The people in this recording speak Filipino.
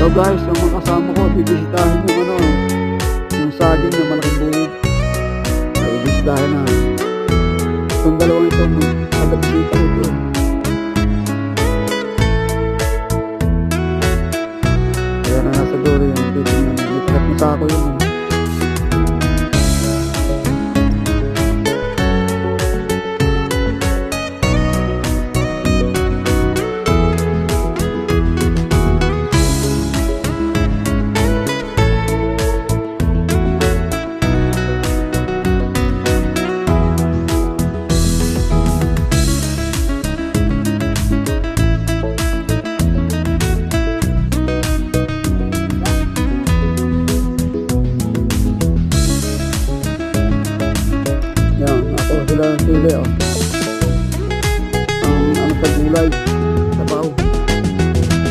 So guys, yung mga kasama ko, bibisitahin yung ano, yung saging na malaking buhok. Bibisitahin na. Itong dalawang itong magkabisita ko ito. Kaya na nasa doon yung titignan. Ipagat mo sa ako yun. 了，对不对哦？